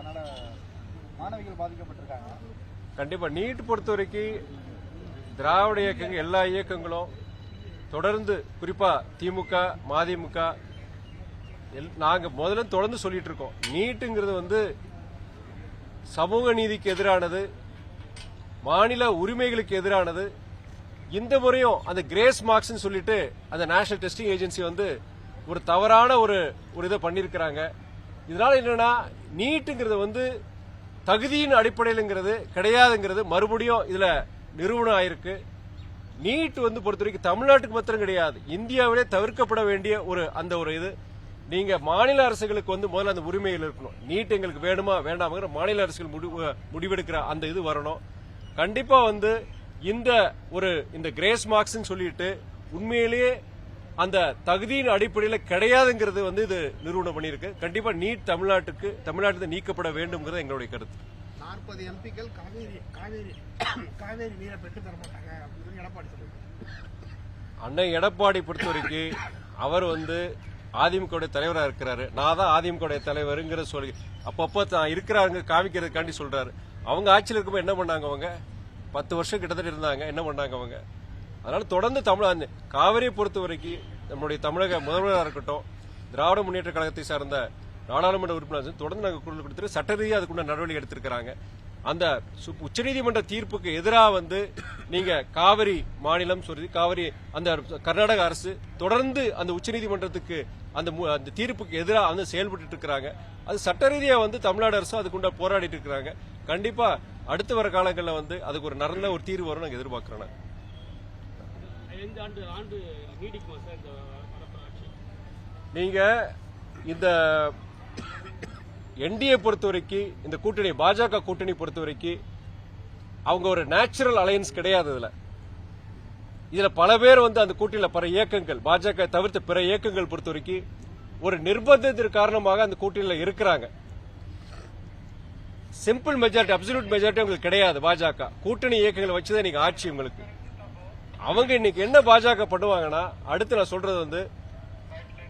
அதனால மாணவிகள் பாதிக்கப்பட்டிருக்காங்க. கண்டிப்பா நீட் பொறுத்த வரைக்கும் திராவிட இயக்கங்கள் எல்லா இயக்கங்களும் தொடர்ந்து குறிப்பா திமுக மதிமுக எல்- நாங்க முதல்ல தொடர்ந்து சொல்லிட்டு இருக்கோம் நீட்டுங்கிறது வந்து சமூக நீதிக்கு எதிரானது மாநில உரிமைகளுக்கு எதிரானது. இந்த முறையும் அந்த கிரேஸ் மார்க்ஸ் சொல்லிட்டு அந்த நேஷனல் டெஸ்டிங் ஏஜென்சி வந்து ஒரு தவறான ஒரு ஒரு இதை பண்ணியிருக்கிறாங்க. இதனால என்னன்னா நீட்டுங்கிறது வந்து தகுதியின் அடிப்படையிலுங்கிறது கிடையாதுங்கிறது மறுபடியும் இதுல நிறுவனம் ஆயிருக்கு. நீட் வந்து பொறுத்த வரைக்கும் தமிழ்நாட்டுக்கு மாத்திரம் கிடையாது. இந்தியாவிலே தவிர்க்கப்பட வேண்டிய ஒரு அந்த ஒரு இது. நீங்க மாநில அரசுகளுக்கு வந்து முதல்ல அந்த உரிமையில் இருக்கணும். நீட் எங்களுக்கு வேணுமா வேண்டாமங்கிற மாநில அரசுகள் முடிவு முடிவெடுக்கிற அந்த இது வரணும். கண்டிப்பா வந்து இந்த ஒரு இந்த கிரேஸ் மார்க்ஸ் சொல்லிட்டு உண்மையிலேயே அந்த தகுதியின் அடிப்படையில் கிடையாதுங்கிறது வந்து இது நிரூபணம் பண்ணியிருக்கு. கண்டிப்பா நீட் தமிழ்நாட்டுக்கு தமிழ்நாட்டில் நீக்கப்பட வேண்டும்ங்கிறது எங்களுடைய கருத்து. நாற்பது எம்பிக்கள் காவேரி காவேரி காவேரி நீரை பெற்று தர மாட்டாங்க அப்படின்னு எடப்பாடி அண்ணன் எடப்பாடி பொறுத்த வரைக்கும் அவர் வந்து அதிமுக தலைவரா இருக்கிறாரு. நான் தான் அதிமுக தலைவருங்கிற சொல்லி அப்பப்போ தான் இருக்கிறாங்க காமிக்கிறதுக்காண்டி சொல்றாரு. அவங்க ஆட்சியில் இருக்கும்போது என்ன பண்ணாங்க அவங்க? பத்து வருஷம் கிட்டத்தட்ட இருந்தாங்க. என்ன பண்ணாங்க அவங்க? அதனால தொடர்ந்து தமிழ் அந்த காவிரியை பொறுத்த வரைக்கும் நம்மளுடைய தமிழக முதல்வராக இருக்கட்டும் திராவிட முன்னேற்ற கழகத்தை சார்ந்த நாடாளுமன்ற உறுப்பினர் தொடர்ந்து நாங்கள் குரல் கொடுத்துட்டு சட்ட ரீதியாக அதுக்குள்ள நடவடிக்கை எடுத்திருக்கிறாங்க. அந்த சு- உச்சநீதிமன்ற தீர்ப்புக்கு எதிராக வந்து நீங்க காவிரி மாநிலம் சொல்லி காவிரி அந்த கர்நாடக அரசு தொடர்ந்து அந்த உச்சநீதிமன்றத்துக்கு அந்த மு- அந்த தீர்ப்புக்கு எதிராக வந்து செயல்பட்டு இருக்கிறாங்க. அது சட்டரீதியாக வந்து தமிழ்நாடு அரசும் அதுக்குண்ட போராடிட்டு இருக்கிறாங்க. கண்டிப்பா அடுத்து வர காலங்களில் வந்து அதுக்கு ஒரு நடந்த ஒரு தீர்வு வரும் நாங்கள் எதிர்பார்க்கிறோம் ஐந்து ஆண்டு ஆண்டு நீடிக்குமா சார் இந்த நீங்க இந்த என்டிஏ பொறுத்த வரைக்கும் இந்த கூட்டணி பாஜக கூட்டணி பொறுத்த வரைக்கும் அவங்க ஒரு நேச்சுரல் அலையன்ஸ் கிடையாது இதுல. இதுல பல பேர் வந்து அந்த கூட்டணியில பிற இயக்கங்கள் பாஜக தவிர்த்து பிற இயக்கங்கள் பொறுத்த வரைக்கும் ஒரு நிர்பந்தத்தின் காரணமாக அந்த கூட்டணியில இருக்கிறாங்க. சிம்பிள் மெஜாரிட்டி அப்சல்யூட் மெஜாரிட்டி உங்களுக்கு கிடையாது பாஜக. கூட்டணி இயக்கங்களை வச்சுதான் நீங்க ஆட்சி உங்களுக்கு. அவங்க இன்னைக்கு என்ன பாஜக பண்ணுவாங்கன்னா அடுத்து நான் சொல்றது வந்து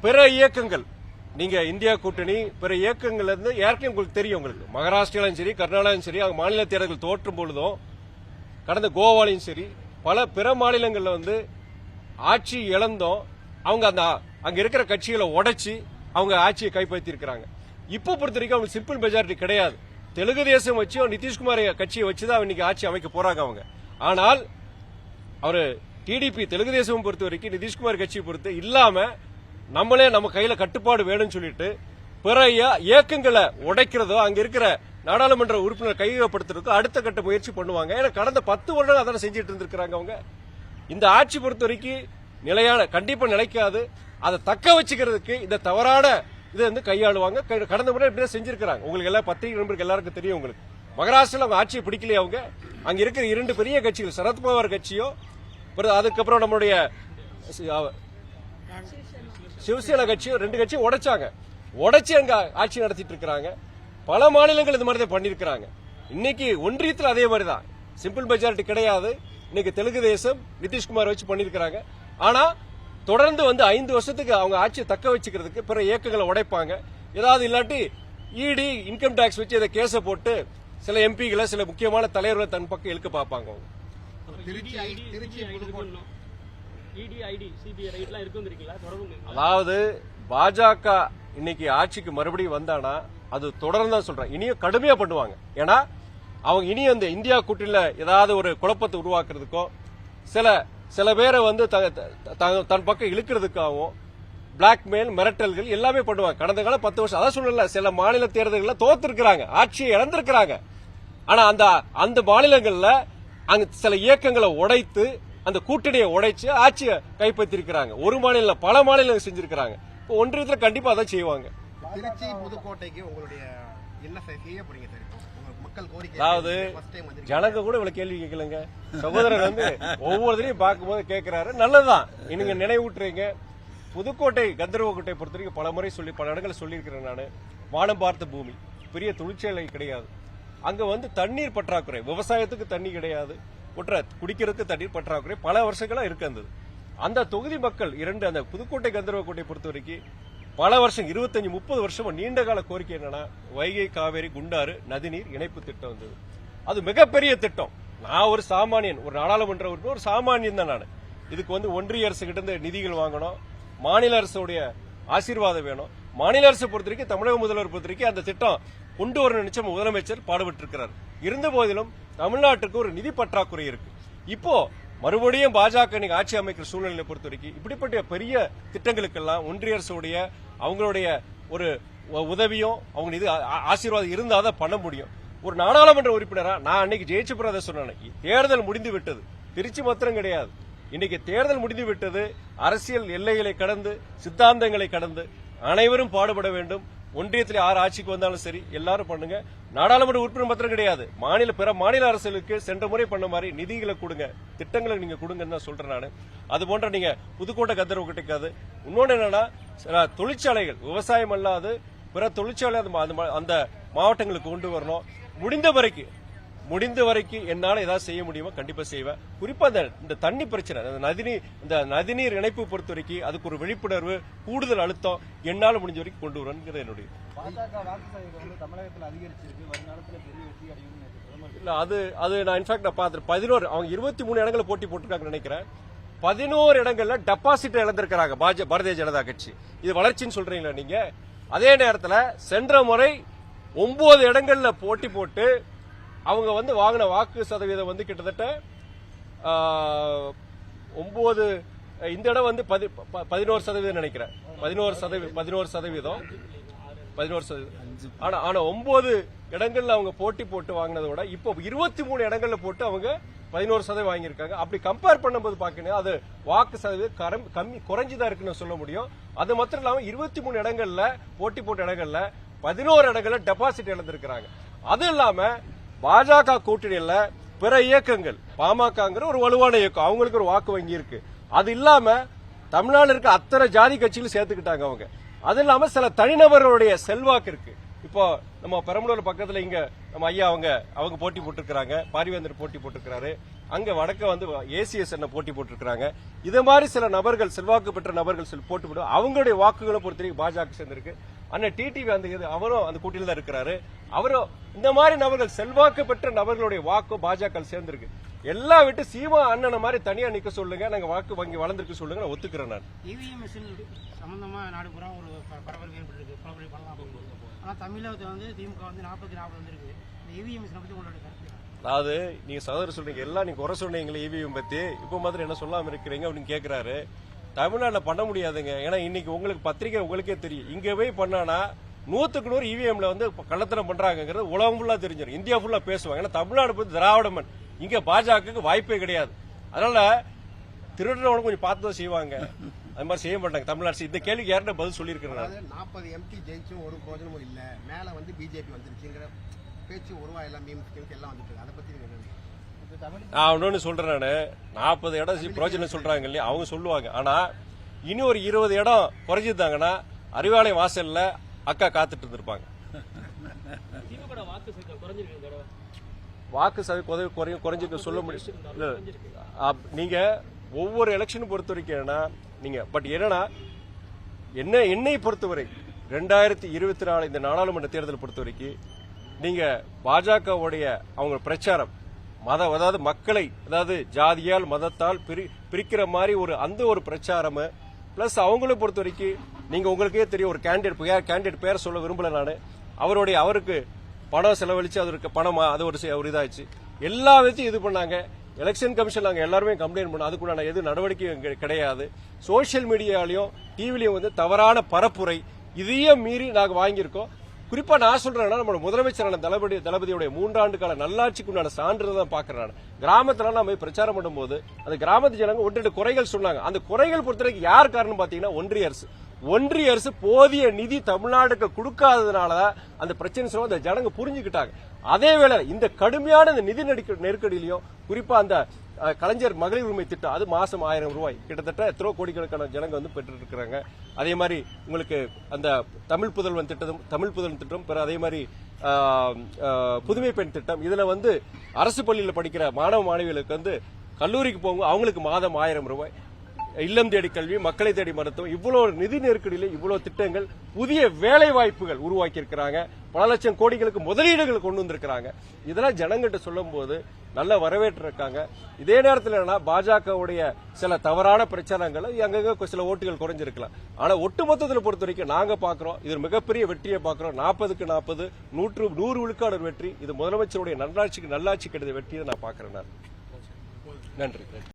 பிற இயக்கங்கள் நீங்க இந்தியா கூட்டணி பிற இயக்கங்கள்ல இருந்து ஏற்கனவே உங்களுக்கு தெரியும் உங்களுக்கு. மகாராஷ்டிராலும் சரி கர்நாடகாலும் சரி அவங்க மாநில தேர்தல்கள் தோற்றும் பொழுதும் கடந்த கோவாலையும் சரி பல பிற மாநிலங்களில் வந்து ஆட்சி இழந்தோம். அவங்க அந்த அங்க இருக்கிற கட்சிகளை உடைச்சி அவங்க ஆட்சியை கைப்பற்றி இருக்கிறாங்க இப்போ பொறுத்த வரைக்கும் அவங்க சிம்பிள் மெஜாரிட்டி கிடையாது. தெலுங்கு தேசம் வச்சு நிதிஷ்குமார் கட்சியை வச்சு தான் இன்னைக்கு ஆட்சி அமைக்க போறாங்க அவங்க. ஆனால் அவர் டிடிபி தெலுங்கு தேசம் பொறுத்த வரைக்கும் நிதிஷ்குமார் கட்சியை பொறுத்து இல்லாம நம்மளே நம்ம கையில கட்டுப்பாடு வேணும்னு சொல்லிட்டு பிற இயக்கங்களை உடைக்கிறதோ அங்க இருக்கிற நாடாளுமன்ற உறுப்பினர் கையகப்படுத்துறதுக்கு அடுத்த கட்ட முயற்சி பண்ணுவாங்க. ஏன்னா கடந்த பத்து வருடம் அதெல்லாம் செஞ்சுட்டு இருந்திருக்கிறாங்க அவங்க. இந்த ஆட்சி பொறுத்த வரைக்கும் நிலையான கண்டிப்பா நிலைக்காது. அதை தக்க வச்சுக்கிறதுக்கு இந்த தவறான இதை வந்து கையாளுவாங்க. கடந்த முறை இப்படிதான் செஞ்சிருக்கிறாங்க. உங்களுக்கு எல்லாம் பத்திரிகை நண்பருக்கு எல்லாருக்கும் தெரியும் உங்களுக்கு. மகாராஷ்டிரில் அவங்க ஆட்சியை பிடிக்கலையே அவங்க. அங்கே இருக்கிற இரண்டு பெரிய கட்சிகள் சரத்பவார் கட்சியோ அதுக்கப்புறம் நம்மளுடைய சிவசேனா கட்சியும் ரெண்டு கட்சியும் உடைச்சாங்க. உடைச்சி அங்க ஆட்சி நடத்திட்டு இருக்கிறாங்க. பல மாநிலங்கள் இது மாதிரி தான் பண்ணிருக்கிறாங்க இன்னைக்கு ஒன்றியத்தில் அதே மாதிரி தான் சிம்பிள் மெஜாரிட்டி கிடையாது. இன்னைக்கு தெலுங்கு தேசம் நிதிஷ்குமார் வச்சு பண்ணிருக்கிறாங்க ஆனா தொடர்ந்து வந்து ஐந்து வருஷத்துக்கு அவங்க ஆட்சியை தக்க வச்சுக்கிறதுக்கு பிற இயக்கங்களை உடைப்பாங்க. ஏதாவது இல்லாட்டி இடி இன்கம் டாக்ஸ் வச்சு இதை கேஸை போட்டு சில எம்பிகளை சில முக்கியமான தலைவர்களை தன் பக்கம் இழுக்க பார்ப்பாங்க அதாவது பாஜக இன்னைக்கு ஆட்சிக்கு மறுபடியும் வந்தானா அது தொடர்ந்து தான் சொல்றேன். இனியும் கடுமையா பண்ணுவாங்க. ஏன்னா அவங்க இனி அந்த இந்தியா கூட்டணியில ஏதாவது ஒரு குழப்பத்தை உருவாக்குறதுக்கோ சில சில பேரை வந்து த- த- த- தன் பக்கம் இழுக்கிறதுக்காகவும் பிளாக்மெயில் மிரட்டல்கள் எல்லாமே பண்ணுவாங்க. கடந்த காலம் பத்து வருஷம் அதான் சொல்லல சில மாநில தேர்தல்கள்ல தோத்துருக்காங்க ஆட்சியை இழந்திருக்கிறாங்க. ஆனா அந்த அந்த மாநிலங்கள்ல அங்க சில இயக்கங்களை உடைத்து அந்த கூட்டணியை உடைச்சு ஆட்சியை கைப்பற்றிருக்கிறாங்க. ஒரு இல்ல, பல மாநிலங்கள் செஞ்சிருக்கிறாங்க. இப்போ ஒன்றியத்துல கண்டிப்பா அதான் செய்வாங்க. திருச்சி புதுக்கோட்டைக்கு உங்களுடைய என்ன செய்ய போறீங்க அதாவது. ஜனங்க கூட இவ்வளவு கேள்வி கேட்கலங்க. சகோதரர் வந்து ஒவ்வொருத்தரையும் பார்க்கும்போது கேட்கிறாரு நல்லதுதான். நீங்க நினைவூட்டுறீங்க. புதுக்கோட்டை கந்தர்வக்கோட்டை பொறுத்த வரைக்கும் பல முறை சொல்லி பல இடங்களை சொல்லியிருக்கிறேன் நான். வானம் பார்த்த பூமி. பெரிய தொழிற்சாலை கிடையாது. அங்கே வந்து தண்ணீர் பற்றாக்குறை விவசாயத்துக்கு தண்ணி கிடையாது. ஒற்ற குடிக்கிறதுக்கு தண்ணீர் பற்றாக்குறை பல வருஷங்களாக இருக்கு அந்த அந்த தொகுதி மக்கள் இரண்டு அந்த புதுக்கோட்டை கந்தர்வக்கோட்டை பொறுத்த வரைக்கும் பல வருஷம் இருபத்தஞ்சு முப்பது வருஷமா நீண்ட கால கோரிக்கை என்னன்னா வைகை காவேரி குண்டாறு நதிநீர் இணைப்பு திட்டம் வந்தது. அது மிகப்பெரிய திட்டம். நான் ஒரு சாமானியன் ஒரு நாடாளுமன்ற உறுப்பினர் ஒரு சாமானியன் தான் நான். இதுக்கு வந்து ஒன்றிய அரசு கிட்ட இருந்து நிதிகள் வாங்கணும். மாநில அரசுடைய ஆசீர்வாதம் வேணும். மாநில அரசு பொறுத்த வரைக்கும் தமிழக முதல்வர் பொறுத்த வரைக்கும் அந்த திட்டம் கொண்டு வர நினைச்ச முதலமைச்சர் பாடுபட்டு இருக்கிறார் இருந்த போதிலும் தமிழ்நாட்டுக்கு ஒரு நிதி பற்றாக்குறை இருக்கு. இப்போ மறுபடியும் பாஜக இன்னைக்கு ஆட்சி அமைக்கிற சூழ்நிலையை பொறுத்த வரைக்கும் இப்படிப்பட்ட பெரிய திட்டங்களுக்கெல்லாம் ஒன்றிய அரசுடைய அவங்களுடைய ஒரு உதவியும் அவங்க இது ஆ- ஆசீர்வாதம் இருந்தால் தான் பண்ண முடியும். ஒரு நாடாளுமன்ற உறுப்பினரா நான் அன்னைக்கு ஜெயிச்சு பிறகு சொன்னேன். தேர்தல் முடிந்து விட்டது. திருச்சி மாத்திரம் கிடையாது. இன்னைக்கு தேர்தல் முடிந்து விட்டது. அரசியல் எல்லைகளை கடந்து சித்தாந்தங்களை கடந்து அனைவரும் பாடுபட வேண்டும். ஒன்றியத்தில் யார் ஆட்சிக்கு வந்தாலும் சரி எல்லாரும் பண்ணுங்க. நாடாளுமன்ற உறுப்பினர் மாத்திரம் கிடையாது. மாநில பிற மாநில அரசுகளுக்கு சென்ற முறை பண்ண மாதிரி நிதிகளை கொடுங்க. திட்டங்களை நீங்க கொடுங்கன்னு தான் சொல்றேன் நான். அது போன்ற நீங்க புதுக்கோட்டை கந்தரவு கிடைக்காது இன்னொன்று என்னன்னா சில தொழிற்சாலைகள் விவசாயம் அல்லாது பிற தொழிற்சாலை மா- அந்த அந்த மாவட்டங்களுக்கு கொண்டு வரணும். முடிந்த வரைக்கும் முடிந்த வரைக்கும் என்னால ஏதாவது செய்ய முடியுமோ? கண்டிப்பா செய்வேன். குறிப்பா இந்த இந்த தண்ணி பிரச்சனை இந்த நதிநீர் இந்த நதிநீர் இணைப்பு பொறுத்த வரைக்கும் அதுக்கு ஒரு விழிப்புணர்வு கூடுதல் அழுத்தம் என்னால முடிஞ்ச வரைக்கும் கொண்டு வரணுங்கிறது என்னுடைய இல்ல அது அது நான் இன்ஃபேக்ட் நான் பார்த்துட்டு பதினோரு அவங்க இருபத்தி மூணு இடங்களை போட்டி போட்டிருக்காங்கன்னு நினைக்கிறேன். பதினோரு இடங்கள்ல டெபாசிட் இழந்திருக்கிறாங்க பாஜ பாரதிய ஜனதா கட்சி. இது வளர்ச்சின்னு சொல்றீங்களா நீங்க? அதே நேரத்துல சென்ற முறை ஒன்பது இடங்கள்ல போட்டி போட்டு அவங்க வந்து வாங்கின வாக்கு சதவீதம் வந்து கிட்டத்தட்ட ஒன்பது இந்த இடம் வந்து பதி- ப- பதினோரு சதவீதம் நினைக்கிறேன். பதினோரு சதவீதம் பதினோரு சதவீதம். பதினோரு சதவீதம். ஆனா ஆனா ஒன்பது இடங்கள்ல அவங்க போட்டி போட்டு வாங்கினதை விட இப்போ இருபத்தி மூணு இடங்கள்ல போட்டு அவங்க பதினோரு சதவீதம் வாங்கியிருக்காங்க. அப்படி கம்பேர் பண்ணும்போது பாக்கணும் அது வாக்கு சதவீதம் கரம்- கம்மி குறைஞ்சுதான் இருக்குன்னு சொல்ல முடியும். அது மாத்திரம் இல்லாம இருபத்தி மூணு இடங்கள்ல போட்டி போட்ட இடங்கள்ல பதினோரு இடங்கள்ல டெபாசிட் இழந்திருக்கிறாங்க. அது இல்லாம பாஜக கூட்டணியில பிற இயக்கங்கள் பாமகங்கிற ஒரு வலுவான இயக்கம். அவங்களுக்கு ஒரு வாக்கு வங்கி இருக்கு. அது இல்லாம தமிழ்நாடு இருக்க அத்தனை ஜாதி கட்சிகளும் சேர்த்துக்கிட்டாங்க அவங்க. அது இல்லாம சில தனிநபர்களுடைய செல்வாக்கு இருக்கு. இப்போ நம்ம பெரம்பலூர் பக்கத்துல இங்க நம்ம ஐயா அவங்க அவங்க போட்டி போட்டிருக்கிறாங்க. பாரிவேந்தர் போட்டி போட்டிருக்கிறாரு. அங்க வடக்க வந்து ஏசிஎஸ் என்ன போட்டி போட்டிருக்கிறாங்க. இது மாதிரி சில நபர்கள் செல்வாக்கு பெற்ற நபர்கள் சில போட்டு போட்டு அவங்களுடைய வாக்குகளை பொறுத்த வரைக்கும் பாஜக சேர்ந்திருக்கு. அண்ணன் டிடிவி அந்த இது அவரும் அந்த கூட்டியில் தான் இருக்கிறாரு. அவரும் இந்த மாதிரி நபர்கள் செல்வாக்கு பெற்ற நபர்களுடைய வாக்கு பாஜக சேர்ந்திருக்கு. எல்லாம் விட்டு சீமா அண்ணனை மாதிரி தனியா நிக்க சொல்லுங்க நாங்க வாக்கு வங்கி வளர்ந்துருக்கு சொல்லுங்க நான் ஒத்துக்கிறேன் நான். இவிஎம் மிஷின் சம்பந்தமா நாடு பூரா ஒரு பரபரப்பு ஏற்பட்டிருக்கு. பரபரப்பு பண்ணலாம் ஆனா தமிழகத்துல வந்து திமுக வந்து நாற்பத்தி நாற்பது வந்திருக்கு. இந்த இவிஎம் மிஷினை பத்தி உங்களோட கருத்து? அதாவது நீங்க சகோதரர் சொல்றீங்க எல்லாம் நீங்க குறை சொன்னீங்களே இவிஎம் பத்தி. இப்ப மாதிரி என்ன சொல்லாம இருக்கிறீங்க அப்படின்னு கேக்குறாரு. தமிழ்நாட்டுல பண்ண முடியாதுங்க. ஏன்னா இன்னைக்கு உங்களுக்கு பத்திரிக்கை உங்களுக்கே தெரியும். இங்க போய் பண்ணானா நூத்துக்கு நூறு இவிஎம்ல வந்து கள்ளத்தனம் பண்றாங்கிறது உலகம் ஃபுல்லா தெரிஞ்சிடும். இந்தியா ஃபுல்லா பேசுவாங்க. ஏன்னா தமிழ்நாடு பத்தி திராவிட மண். இங்க பாஜகவுக்கு வாய்ப்பே கிடையாது. அதனால திருடுறவனும் கொஞ்சம் பார்த்து தான் செய்வாங்க. அது மாதிரி செய்ய மாட்டாங்க. தமிழ்நாடு. இந்த கேள்விக்கு யார்கிட்ட பதில் சொல்லியிருக்கிறேன் அதாவது நாற்பது எம்பி ஜெயிச்சும் ஒரு பிரயோஜனமும் இல்ல. மேல வந்து பிஜேபி வந்துருச்சுங்கிற பேச்சு உருவா எல்லாம் மீம்ஸ் எல்லாம் வந்துட்டு அதை தமிழ் நான் இன்னொன்னு சொல்றேன் நானு. நாற்பது இடம் பிரோஜனம் சொல்றாங்க இல்லையா? அவங்க சொல்லுவாங்க. ஆனா இனி ஒரு இருபது இடம் குறைஞ்சிருந்தாங்கன்னா அறிவாலயம் வாசல்ல அக்கா காத்துட்டு இருந்திருப்பாங்க. வாக்கு சதவீதம் குறைஞ்சிருக்கு இந்த தடவை. வாக்கு சதவீதம் குறை- குறை- குறைஞ்சிருக்கு சொல்ல முடியும் நீங்க ஒவ்வொரு எலெக்ஷன் பொறுத்த வரைக்கும் என்னன்னா நீங்க பட் என்னன்னா என்ன என்னை பொறுத்தவரை ரெண்டாயிரத்தி இருபத்தி நாலு இந்த நாடாளுமன்ற தேர்தல் பொறுத்த வரைக்கும் நீங்க பாஜகவுடைய அவங்க பிரச்சாரம் மத அதாவது மக்களை அதாவது ஜாதியால் மதத்தால் பிரி பிரிக்கிற மாதிரி ஒரு அந்த ஒரு பிரச்சாரம் பிளஸ் அவங்கள பொறுத்த வரைக்கும் நீங்க உங்களுக்கே தெரியும் ஒரு கேண்டிடேட் கேண்டிடேட் பேர் சொல்ல விரும்பல நான். அவருடைய அவருக்கு பணம் செலவழிச்சு அதற்கு பணமா அது ஒரு ஒரு இதாச்சு எல்லா விதத்தையும் இது பண்ணாங்க. எலெக்ஷன் கமிஷன் நாங்கள் எல்லாருமே கம்ப்ளைண்ட் பண்ணோம். அதுக்குண்டான எது நடவடிக்கை கிடையாது. சோஷியல் மீடியாலையும் டிவிலையும் வந்து தவறான பரப்புரை இதையும் மீறி நாங்கள் வாங்கியிருக்கோம். குறிப்பா நான் சொல்றேன்னா நம்ம முதலமைச்சரான தளபதி தளபதியுடைய மூன்றாண்டு கால நல்லாட்சிக்கு உண்டான சான்று தான் பாக்குறேன் நான். கிராமத்துல நம்ம போய் பிரச்சாரம் பண்ணும்போது அந்த கிராமத்து ஜனங்க ஒன்று ரெண்டு குறைகள் சொன்னாங்க. அந்த குறைகள் பொறுத்தவரைக்கும் யார் காரணம் பாத்தீங்கன்னா ஒன்றிய அரசு. ஒன்றிய அரசு போதிய நிதி தமிழ்நாடுக்கு கொடுக்காததுனால அந்த பிரச்சனை சொல்ல அந்த ஜனங்க புரிஞ்சுக்கிட்டாங்க. அதே வேளை இந்த கடுமையான இந்த நிதி நெருக்க- நெருக்கடியிலையும் குறிப்பா அந்த கலைஞர் மகளிர் உரிமை திட்டம் அது மாசம் ஆயிரம் ரூபாய். கிட்டத்தட்ட எத்தனோ கோடிக்கணக்கான ஜனங்க வந்து பெற்று இருக்கிறாங்க அதே மாதிரி உங்களுக்கு அந்த தமிழ் புதல்வன் திட்டம் தமிழ் புதல்வன் திட்டம் பிற அதே மாதிரி புதுமை பெண் திட்டம் இதுல வந்து அரசு பள்ளியில் படிக்கிற மாணவ மாணவிகளுக்கு வந்து கல்லூரிக்கு போகும் அவங்களுக்கு மாதம் ஆயிரம் ரூபாய். இல்லம் தேடி கல்வி மக்களை தேடி மருத்துவம் இவ்வளவு நிதி நெருக்கடியில் இவ்வளவு திட்டங்கள் புதிய வேலை வாய்ப்புகள் உருவாக்கி இருக்கிறாங்க பல லட்சம் கோடிகளுக்கு முதலீடுகள் கொண்டு வந்திருக்கிறாங்க. இதெல்லாம் ஜனங்கிட்ட சொல்லும் போது நல்ல வரவேற்று இருக்காங்க. இதே நேரத்தில் என்னன்னா பாஜகவுடைய சில தவறான பிரச்சாரங்கள் அங்கங்க சில ஓட்டுகள் குறைஞ்சிருக்கலாம். ஆனா ஒட்டுமொத்தத்தில் பொறுத்த வரைக்கும் நாங்க பாக்குறோம் இது மிகப்பெரிய வெற்றியை பாக்குறோம். நாற்பதுக்கு நாற்பது நூற்று நூறு விழுக்காடு வெற்றி. இது முதலமைச்சருடைய நல்லாட்சிக்கு நல்லாட்சி கிடைத்த வெற்றியை நான் பாக்குறேன் நன்றி.